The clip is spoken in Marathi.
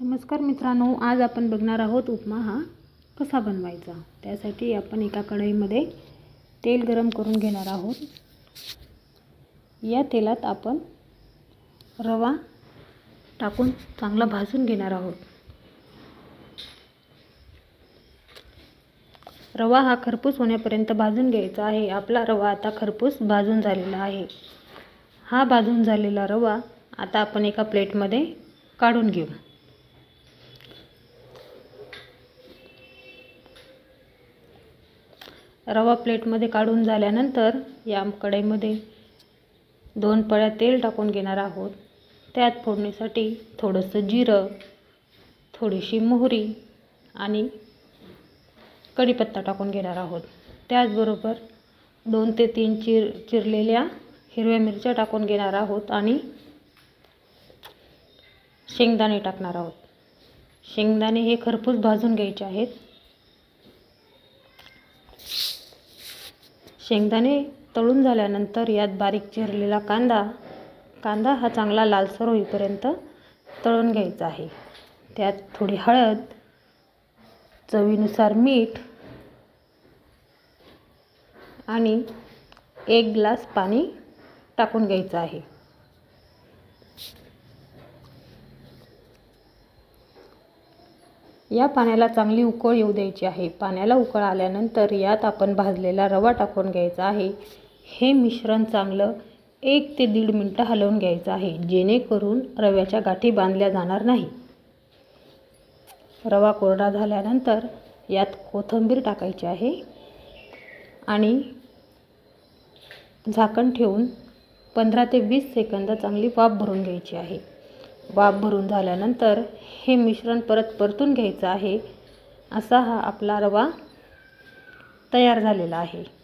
नमस्कार मित्रांनो आज आपण बघणार आहोत उपमा हा कसा बनवायचा? त्यासाठी आपण एका कढईमध्ये तेल गरम करून घेणार आहोत. या तेलात आपण रवा टाकून चांगला भाजून घेणार आहोत. रवा हा खरपूस होण्यापर्यंत भाजून घ्यायचा आहे. आपला रवा आता खरपूस भाजून झालेला आहे. हा भाजून झालेला रवा आता आपण एका प्लेटमध्ये काढून घेऊ. रवा प्लेटमध्ये काढून झाल्यानंतर या कढईमध्ये दोन पळ्या तेल टाकून घेणार आहोत. त्यात फोडणीसाठी थोडंसं जिरं थोडीशी मोहरी आणि कढीपत्ता टाकून घेणार आहोत. त्याचबरोबर दोन ते तीन चिर चिरलेल्या हिरव्या मिरच्या टाकून घेणार आहोत आणि शेंगदाणे टाकणार आहोत. शेंगदाणे हे खरपूस भाजून घ्यायचे आहेत. शेंगदाणे तळून झाल्यानंतर यात बारीक चिरलेला कांदा. कांदा हा चांगला लालसर होईपर्यंत तळून घ्यायचा आहे. त्यात थोडी हळद चवीनुसार मीठ आणि एक ग्लास पाणी टाकून घ्यायचं आहे. या पाण्याला चांगली उकळ येऊ द्यायची आहे. पाण्याला उकळ आल्यानंतर यात आपण भाजलेला रवा टाकून घ्यायचा आहे. हे मिश्रण चांगलं एक ते दीड मिनटं हलवून घ्यायचं आहे जेणेकरून रव्याच्या गाठी बांधल्या जाणार नाही. रवा कोरडा झाल्यानंतर यात कोथिंबीर टाकायची आहे आणि झाकण ठेवून पंधरा ते वीस सेकंद चांगली वाफ भरून घ्यायची आहे. वाफ भरून झाल्यानंतर हे मिश्रण परत परतून घ्यायचं आहे. असा हा आपला रवा तयार झालेला आहे.